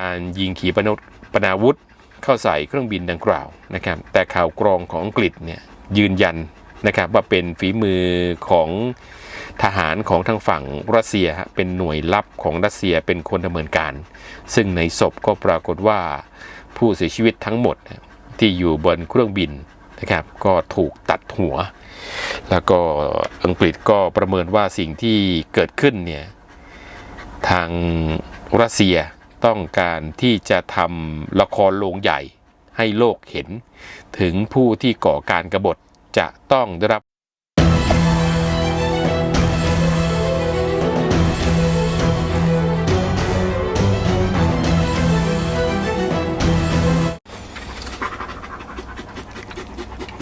การยิงขีปนาวุธปนาวุธเข้าใส่เครื่องบินดังกล่าวนะครับ แต่ข่าวกรองของอังกฤษเนี่ยยืนยันนะครับว่าเป็นฝีมือของทหารของทางฝั่งรัสเซียเป็นหน่วยลับของรัสเซียเป็นคนดำเนินการ ซึ่งในศพก็ปรากฏว่าผู้เสียชีวิตทั้งหมดที่อยู่บนเครื่องบินนะครับก็ถูกตัดหัว แล้วก็อังกฤษก็ประเมินว่าสิ่งที่เกิดขึ้นเนี่ยทางรัสเซีย ต้องการที่จะทำละครโรงใหญ่ให้โลกเห็น ถึงผู้ที่ก่อการกรบฏจะต้องได้รับ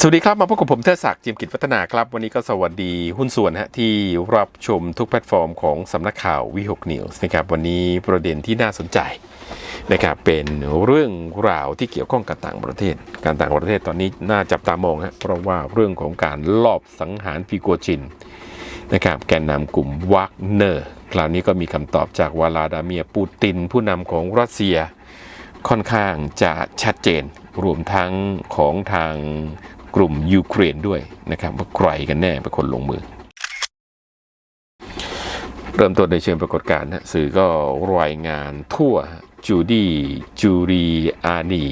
สวัสดีครับ มาพบกับผมเทดศักดิ์จิมกิจวัฒนาครับ วันนี้ก็สวัสดีหุ้นส่วนฮะที่รับชมทุกแพลตฟอร์มของสำนักข่าววิหกนิวส์นะครับวันนี้ประเด็นที่น่าสนใจนะครับเป็นเรื่องราวที่เกี่ยวข้องกับต่างประเทศ การต่างประเทศตอนนี้น่าจับตามองฮะเพราะว่าเรื่องของการลอบสังหารฟิโกจินนะครับแกนนำกลุ่มวากเนอร์คราวนี้ก็มีคำตอบจากวลาดาเมียปูติน ผู้นำของรัสเซียค่อนข้างจะชัดเจนรวมทั้งของทาง กลุ่มยูเครนด้วยนะครับว่าใครกันแน่เป็นคนลงมือ เริ่มต้นในเชิงปรากฏการณ์สื่อก็รายงานทั่วจูดี้จูรีอานี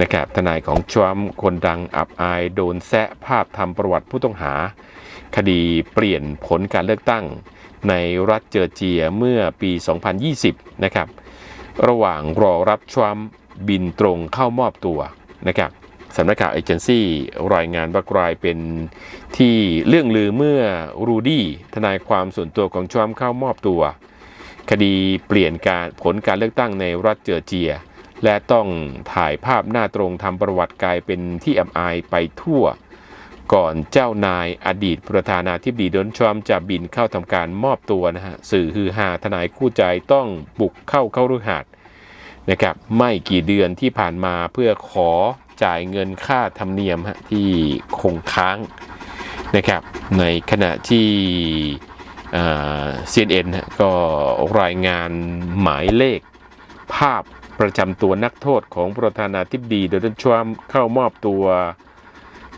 นะครับทนายของทรัมป์คนดังอับอายโดนแซะภาพทำประวัติผู้ต้องหา คดีเปลี่ยนผลการเลือกตั้ง ในรัฐเจอร์เจียเมื่อปี 2020 นะครับ ระหว่างรอรับทรัมป์บินตรงเข้ามอบตัวนะครับ สำนักข่าวเอเจนซี่รายงานว่ากลายเป็นที่เรื่องลือเมื่อรูดี้ทนายความส่วนตัวของทรัมเข้ามอบตัว คดีเปลี่ยนการผลการเลือกตั้งในรัฐเจอร์เจีย และต้องถ่ายภาพหน้าตรงทำประวัติกลายเป็นที่อับอายไปทั่ว ก่อนเจ้านายอดีตประธานาธิบดีโดนัลด์ทรัมจะบินเข้าทำการมอบตัวนะฮะสื่อฮือฮาทนายคู่ใจต้องบุกเข้าเข้ารุหาดนะครับไม่กี่เดือนที่ผ่านมาเพื่อขอ จ่ายเงินค่าธรรมเนียมที่คงค้างนะครับ ในขณะที่เอ่อ CNN ก็รายงานหมายเลขภาพประจำตัวนักโทษของประธานาธิบดีโดนัลด์ทรัมป์เข้ามอบตัว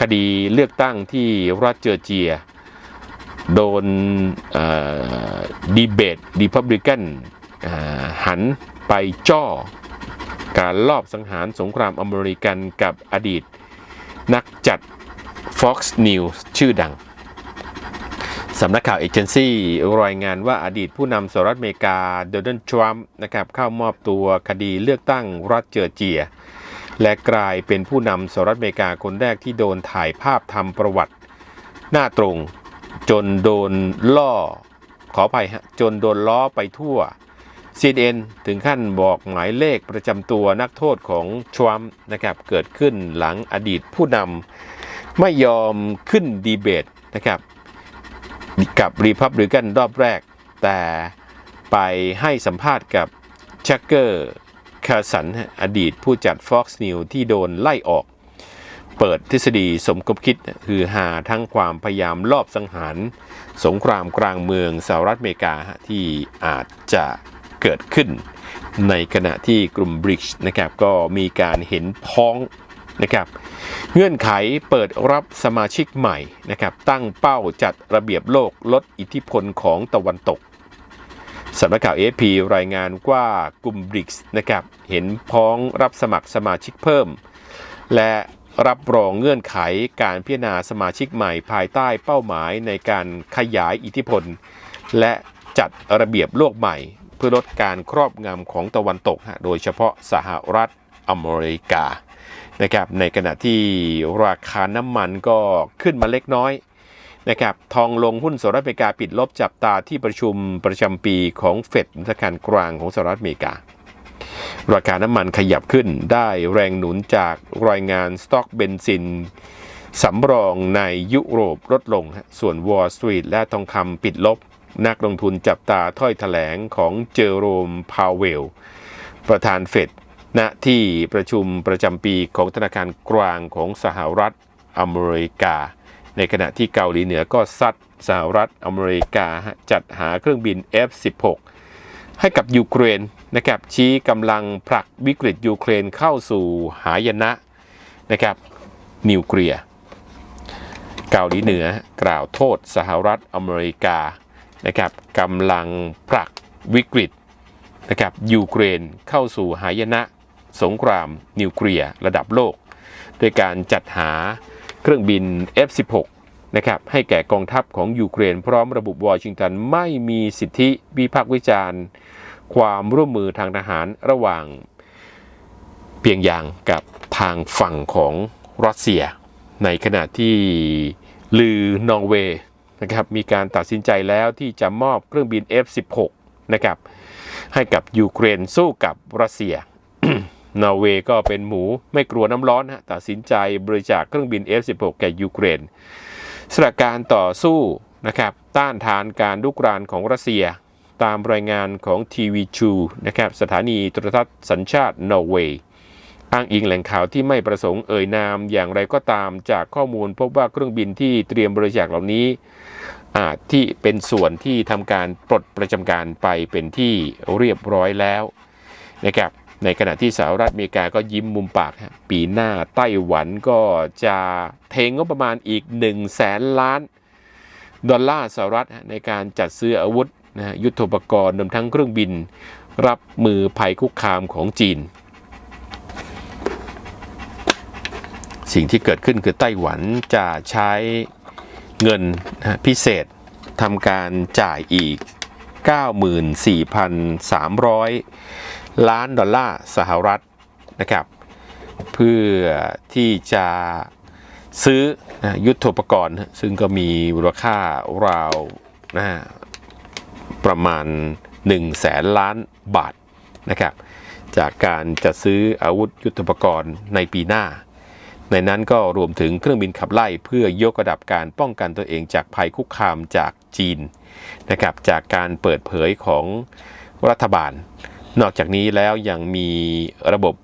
คดีเลือกตั้งที่รัฐเจอร์เจีย โดนดีเบตดีพับลิกันหันไปจ้อ การลอบสังหารสงครามอเมริกันกับอดีต นักจัด Fox News ชื่อดัง สำนักข่าวเอเจนซี่รายงานว่าอดีตผู้นำสหรัฐอเมริกาโดนัลด์ทรัมป์นะครับเข้ามอบตัวคดีเลือกตั้งรัฐเจอร์เจีย และกลายเป็นผู้นำสหรัฐอเมริกาคนแรกที่โดนถ่ายภาพทำประวัติ หน้าตรงจนโดนล่อขออภัยฮะจนโดนล้อไปทั่ว CNN ถึงขั้นบอกหมายเลขประจำตัวนักโทษของทรัมป์นะครับเกิดขึ้นหลังอดีตผู้นำไม่ยอมขึ้นดีเบตนะครับกับรีพับลิกันรอบแรก แต่ไปให้สัมภาษณ์กับชักเกอร์คาสันอดีตผู้จัด Fox News ที่โดนไล่ออก เปิดทฤษฎีสมคบคิดคือหาทั้งความพยายามลอบสังหาร สงครามกลางเมืองสหรัฐอเมริกาที่อาจจะ เกิดขึ้น ในขณะที่กลุ่มบริกส์นะครับก็มีการเห็นพ้องนะครับเงื่อนไขเปิดรับสมาชิกใหม่นะครับตั้งเป้าจัดระเบียบโลกลดอิทธิพลของตะวันตกสำนักข่าว AFP รายงานว่ากลุ่มบริกส์นะครับเห็นพ้องรับสมัครสมาชิกเพิ่ม และรับรองเงื่อนไขการพิจารณาสมาชิกใหม่ภายใต้เป้าหมายในการขยายอิทธิพล และจัดระเบียบโลกใหม่ พื่อลดการครอบงำของตะวันตก โดยเฉพาะสหรัฐอเมริกานะครับในขณะที่ราคาน้ำมันก็ขึ้นมาเล็กน้อยนะครับทองลงหุ้นสหรัฐอเมริกาปิดลบจับตาที่ประชุมประจำปีของเฟดธนาคารกลางของสหรัฐอเมริกา ราคาน้ำมันขยับขึ้นได้แรงหนุนจากรายงานสต็อกเบนซินสำรองในยุโรปลดลง ส่วนวอลสตรีทและทองคำปิดลบ นักลงทุนจับตาถ้อยแถลงของเจอโรม พาวเวล ประธานเฟดณที่ประชุมประจำปีของธนาคารกลางของสหรัฐอเมริกา ในขณะที่เกาหลีเหนือก็ซัดสหรัฐอเมริกาจัดหาเครื่องบิน F-16 ให้กับยูเครนนะครับชี้กำลังผลักวิกฤตยูเครนเข้าสู่หายนะนะครับนิวเคลียร์เกาหลีเหนือกล่าวโทษสหรัฐอเมริกา นะครับกำลังผลักวิกฤตนะครับยูเครนเข้าสู่หายนะสงครามนิวเคลียร์ระดับโลกโดยการจัดหาเครื่องบิน F-16 นะครับให้แก่กองทัพของยูเครน พร้อมระบุวอชิงตันไม่มีสิทธิวิพากษ์วิจารณ์ ความร่วมมือทางทหารระหว่างเพียงอย่างกับทางฝั่งของรัสเซีย ในขณะที่ลือนอร์เวย์ นะครับมีการตัดสินใจแล้วที่จะมอบเครื่องบิน F-16 นะครับให้กับยูเครนสู้กับรัสเซีย นอร์เวย์ก็เป็นหมูไม่กลัวน้ำร้อนฮะตัดสินใจบริจาคเครื่องบิน F-16 แก่ยูเครนสถานการณ์ต่อสู้นะครับต้านทานการลุกรานของรัสเซีย ตามรายงานของทีวีชูนะครับสถานีโทรทัศน์สัญชาตินอร์เวย์ อ้างอิงแหล่งข่าวที่ไม่ประสงค์เอ่ยนามอย่างไรก็ตามจากข้อมูลพบว่าเครื่องบินที่เตรียมบริจาคเหล่านี้อาจที่เป็นส่วนที่ทำการปลดประจำการไปเป็นที่เรียบร้อยแล้วนะครับในขณะที่สหรัฐอเมริกาก็ยิ้มมุมปาก ปีหน้าไต้หวันก็จะเทงงบประมาณอีก 1 0 0 0 0แสนล้าน ดอลลาร์สหรัฐในการจัดซื้ออาวุธนะยุทโธปกรณ์รวมทั้งเครื่องบิน รับมือภัยคุกคามของจีน สิ่งที่เกิดขึ้นคือไต้หวันจะใช้เงินพิเศษทำการจ่ายอีก 94,300 ล้านดอลลาร์สหรัฐนะครับ เพื่อที่จะซื้อยุทธปกรณ์ ซึ่งก็มีมูลค่าราวนะประมาณ1แสนล้านบาทนะครับ จากการจะซื้ออาวุธยุทธปกรณ์ในปีหน้า ในนั้นก็รวมถึงเครื่องบินขับไล่เพื่อยกระดับการป้องกันตัวเองจากภัยคุกคามจากจีนนะครับจากการเปิดเผยของรัฐบาล นอกจากนี้แล้วยังมีระบบ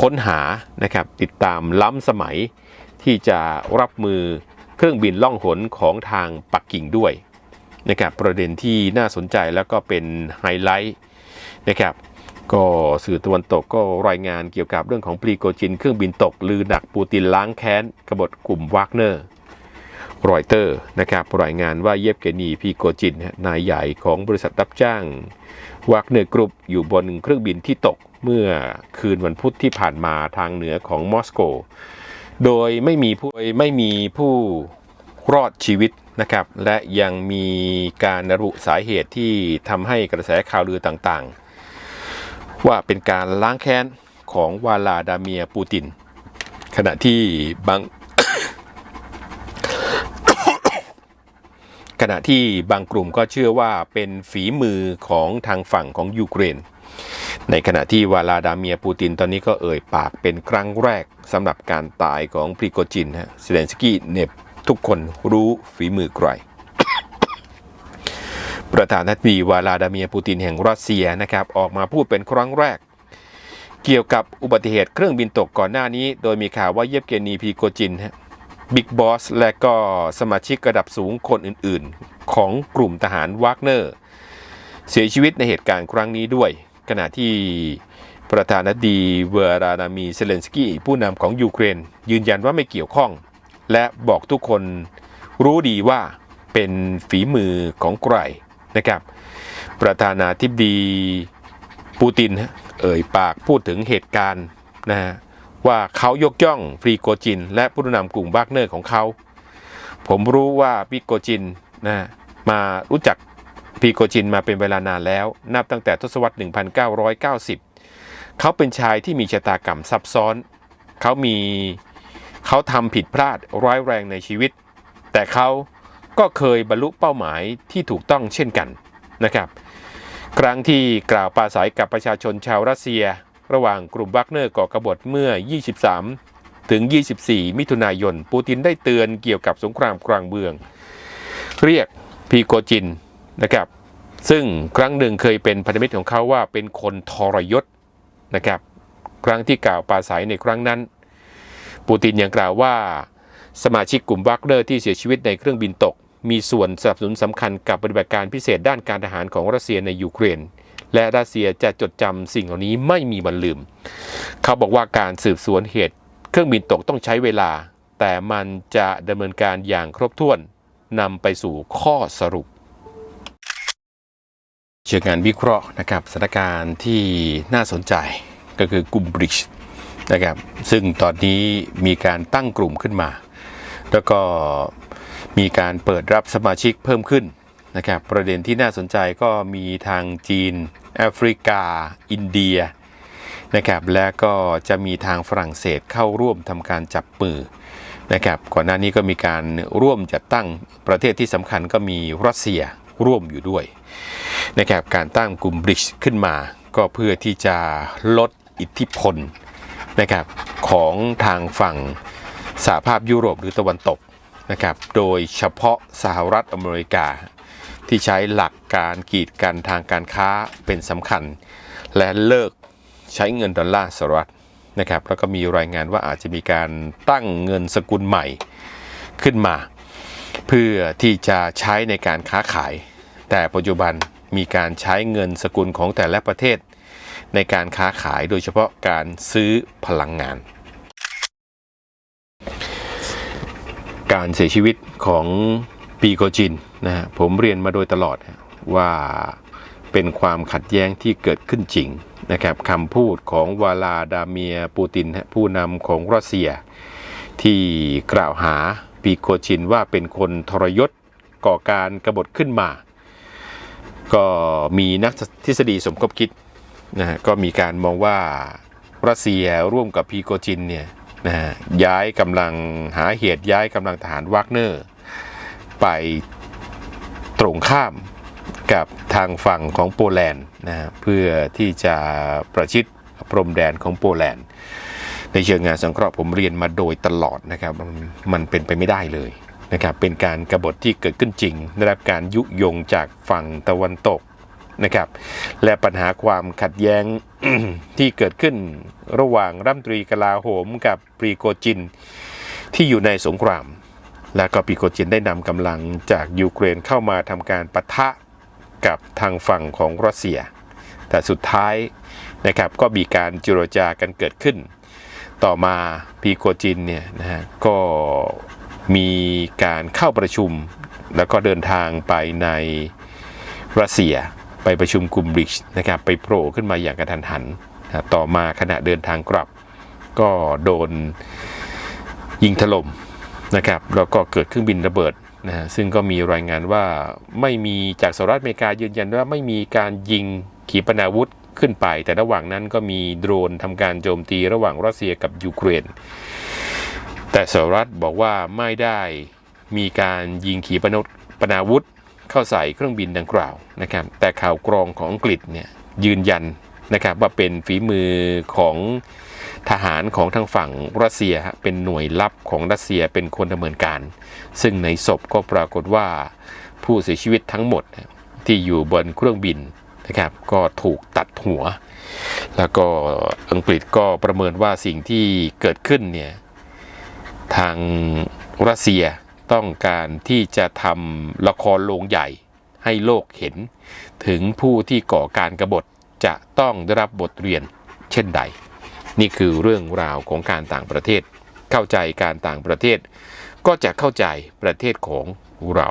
ค้นหานะครับติดตามล้ำสมัยที่จะรับมือเครื่องบินล่องหนของทางปักกิ่งด้วยนะครับประเด็นที่น่าสนใจแล้วก็เป็นไฮไลท์นะครับ ก็สื่อตะวันตกก็รายงานเกี่ยวกับเรื่องของปรีโกจินเครื่องบินตก ลือหนักปูตินล้างแค้นกบฏกลุ่มวากเนอร์รอยเตอร์นะครับรายงานว่าเยฟเกนีพีโกจิน นายใหญ่ของบริษัทรับจ้างวากเนอร์กรุ๊ปอยู่บนเครื่องบินที่ตกเมื่อคืนวันพุธที่ผ่านมาทางเหนือของมอสโก โดยไม่มีผู้ไม่มีผู้รอดชีวิตนะครับและยังมีการระบุสาเหตุที่ทำให้กระแสข่าวลือต่างๆ ว่าเป็นการล้างแค้นของวาลาดาเมียปูติน ขณะที่บางขณะที่บางกลุ่มก็เชื่อว่าเป็นฝีมือของทางฝั่งของยูเครน ในขณะที่วาลาดาเมียปูตินตอนนี้ก็เอ่ยปากเป็นครั้งแรกสำหรับการตายของพริโกจินฮะเซเลนสกี้เน็บทุกคนรู้ฝีมือใคร ประธานาธิบดีวาลาดาเมียปูตินแห่งรัสเซียนะครับออกมาพูดเป็นครั้งแรก เกี่ยวกับอุบัติเหตุเครื่องบินตกก่อนหน้านี้ โดยมีข่าวว่าเยฟเกนีพีโกจินบิ๊กบอสและก็สมาชิกระดับสูงคนอื่นๆ ของกลุ่มทหารวากเนอร์ เสียชีวิตในเหตุการณ์ครั้งนี้ด้วย ขณะที่ประธานาธิบดีเวรานามีเซเลนสกี้ผู้นำของยูเครน ยืนยันว่าไม่เกี่ยวข้อง และบอกทุกคนรู้ดีว่าเป็นฝีมือของใคร นะครับ ประธานาธิบดีปูตินฮะเอ่ยปากพูดถึงเหตุการณ์นะฮะว่าเขายกย่องฟรีโกจิน และผู้นำกลุ่มวากเนอร์ของเขา ผมรู้ว่าพิโกจินนะมารู้จักพีโกจินมาเป็นเวลานานแล้ว นับตั้งแต่ทศวรรษ 1990 เขาเป็นชายที่มีชะตากรรมซับซ้อน เขามีเขาทำผิดพลาดร้ายแรงในชีวิต แต่เขา ก็เคยบรรลุเป้าหมายที่ถูกต้องเช่นกันนะครับ ครั้งที่กล่าวปราศัยกับประชาชนชาวรัสเซีย ระหว่างกลุ่มวักเนอร์ก่อกบฏเมื่อ 23 ถึง 24 มิถุนายน ปูตินได้เตือนเกี่ยวกับสงครามกลางเมือง เรียกพีโกจินนะครับ ซึ่งครั้งหนึ่งเคยเป็นพันธมิตรของเขาว่าเป็นคนทรยศนะครับ ครั้งที่กล่าวปราศัยในครั้งนั้น ปูตินยังกล่าวว่าสมาชิกกลุ่มวักเนอร์ที่เสียชีวิตในเครื่องบินตก มีส่วนสนับสนุนสำคัญกับปฏิบัติการพิเศษด้านการทหารของรัสเซียในยูเครน และรัสเซียจะจดจำสิ่งเหล่านี้ไม่มีวันลืม เขาบอกว่าการสืบสวนเหตุ เครื่องบินตกต้องใช้เวลา แต่มันจะดำเนินการอย่างครบถ้วนนำไปสู่ข้อสรุป เชิงงานวิเคราะห์นะครับสถานการณ์ที่น่าสนใจก็คือกลุ่มบริชนะครับซึ่งตอนนี้มีการตั้งกลุ่มขึ้นมา แล้วก็ มีการเปิดรับสมาชิกเพิ่มขึ้นนะครับประเด็นที่น่าสนใจก็มีทางจีน แอฟริกา อินเดียนะครับและก็จะมีทางฝรั่งเศสเข้าร่วมทำการจับมือนะครับก่อนหน้านี้ก็มีการร่วมจัดตั้งประเทศที่สำคัญก็มีรัสเซียร่วมอยู่ด้วยนะครับการตั้งกลุ่มบริชขึ้นมา ก็เพื่อที่จะลดอิทธิพลนะครับของทางฝั่งสหภาพยุโรปหรือตะวันตก นะครับโดยเฉพาะสหรัฐอเมริกา ที่ใช้หลักการกีดกันทางการค้าเป็นสำคัญ และเลิกใช้เงินดอลลาร์สหรัฐนะครับแล้วก็มีรายงานว่าอาจจะมีการตั้งเงินสกุลใหม่ขึ้นมา เพื่อที่จะใช้ในการค้าขาย แต่ปัจจุบันมีการใช้เงินสกุลของแต่ละประเทศ ในการค้าขายโดยเฉพาะการซื้อพลังงาน การเสียชีวิตของปีโกจินนะฮะผมเรียนมาโดยตลอดว่าเป็นความขัดแย้งที่เกิดขึ้นจริงนะครับคำพูดของวลาดาเมียปูตินผู้นำของรัสเซีย ที่กล่าวหาปีโกจินว่าเป็นคนทรยศก่อการกบฏขึ้นมา ก็มีนักทฤษฎีสมคบคิดนะฮะก็มีการมองว่ารัสเซียร่วมกับพีโกจินเนี่ย นะย้ายกำลังหาเหตุย้ายกำลังทหารวากเนอร์ ไปตรงข้ามกับทางฝั่งของโปแลนด์นะเพื่อที่จะประชิดพรมแดนของโปแลนด์ ในเชิงงานสังเคราะห์ผมเรียนมาโดยตลอดนะครับมันมันเป็นไปไม่ได้เลยนะครับเป็นการกบฏที่เกิดขึ้นจริงได้รับการยุยงจากฝั่งตะวันตก นะครับ และปัญหาความขัดแย้งที่เกิดขึ้นระหว่างรัฐมนตรีกลาโหมกับปรีโกจิน ที่อยู่ในสงคราม และก็ปรีโกจินได้นำกำลังจากยูเครนเข้ามาทำการปะทะกับทางฝั่งของรัสเซีย แต่สุดท้ายนะครับก็มีการเจรจากันเกิดขึ้น ต่อมาพีโกจินเนี่ยนะฮะก็มีการเข้าประชุม แล้วก็เดินทางไปในรัสเซีย ไปประชุมกลุ่มบริชนะครับไปโผล่ขึ้นมาอย่างกระทันหันนะต่อมาขณะเดินทางกลับ ก็โดนยิงถล่มนะครับแล้วก็เกิดเครื่องบินระเบิดนะฮะซึ่งก็มีรายงานว่าไม่มีจากสหรัฐอเมริกายืนยันว่าไม่มีการยิงขีปนาวุธขึ้นไป แต่ระหว่างนั้นก็มีโดรนทำการโจมตีระหว่างรัสเซียกับยูเครน แต่สหรัฐบอกว่าไม่ได้มีการยิงขีปนาวุธ เข้าใส่เครื่องบินดังกล่าวนะครับแต่ข่าวกรองของอังกฤษเนี่ยยืนยันนะครับว่าเป็นฝีมือของทหารของทางฝั่งรัสเซียเป็นหน่วยลับของรัสเซียเป็นคนดำเนินการ ซึ่งในศพก็ปรากฏว่าผู้เสียชีวิตทั้งหมดที่อยู่บนเครื่องบินนะครับก็ถูกตัดหัว แล้วก็อังกฤษก็ประเมินว่าสิ่งที่เกิดขึ้นเนี่ยทางรัสเซีย ต้องการที่จะทำละครโรงใหญ่ให้โลกเห็น ถึงผู้ที่ก่อการกรบฏจะต้องได้รับบทเรียนเช่นใด นี่คือเรื่องราวของการต่างประเทศ เข้าใจการต่างประเทศ ก็จะเข้าใจประเทศของเรา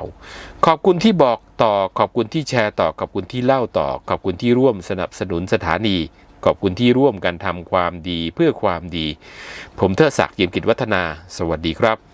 ขอบคุณที่บอกต่อขอบคุณที่แชร์ต่อขอบคุณที่เล่าต่อ ขอบคุณที่ร่วมสนับสนุนสถานี ขอบคุณที่ร่วมกันทำความดีเพื่อความดี ผมเทอศักดิ์เยี่ยมกิจวัฒนา สวัสดีครับ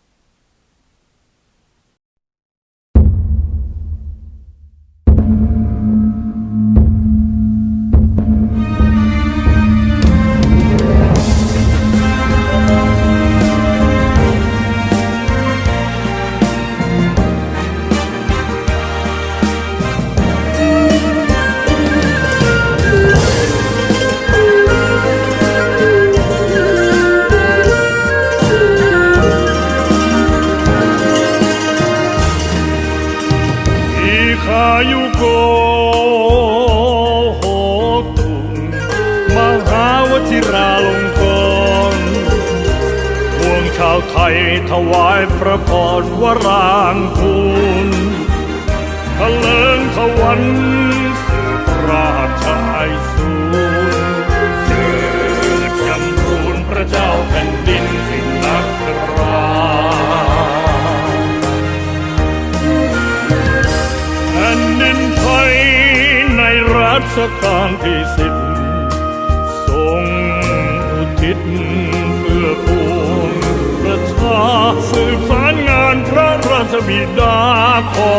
ไทยถวายพระพรวรางคูลทะเลิงทวันสืบราชไอสูรเจิดจำพูนพระเจ้าแผ่นดินสิ่งนักราแผ่นดินไทยในรัชกาลที่สิบทรงอุทิศ สืบสารงานพระราชบิดาขอ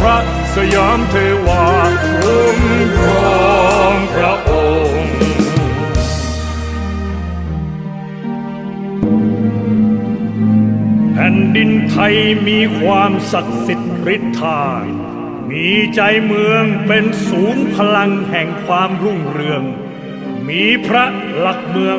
พระสยามเทวาคุ้มครองพระองค์แผ่นดินไทยมีความศักดิ์สิทธิ์ฤทธามีใจเมืองเป็นศูนย์พลังแห่งความรุ่งเรือง มีพระหลักเมือง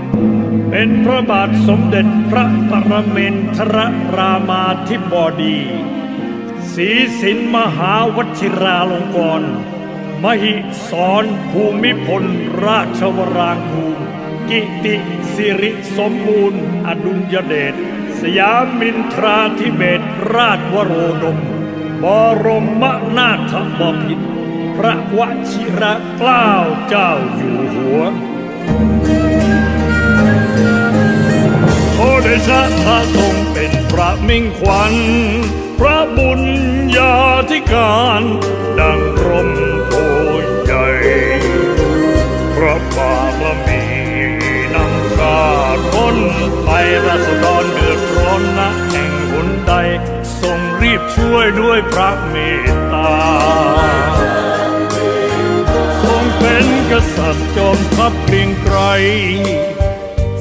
เป็นพระบาทสมเด็จพระปรเมนทรรามาธิบดีศรีสินมหาวชิราลงกรณ์มหิสรภูมิพลราชวรางคูลกิติสิริสมบูรณ์ อดุลยเดชสยามินทราธิเบศรราชวโรดม บรมนาถบพิตรพระวชิระเกล้าเจ้าอยู่หัว เดชะพระทรงเป็นพระมิ่งขวัญ พระบุญญาธิการ ดังร่มโพใหญ่ พระบารมีนำชาต้นไปราษฎรเดือดร้อนนะแห่งหนใด ทรงรีบช่วยด้วยพระเมตตา ทรงเป็นกษัตริย์จอมทัพเกรียงไกร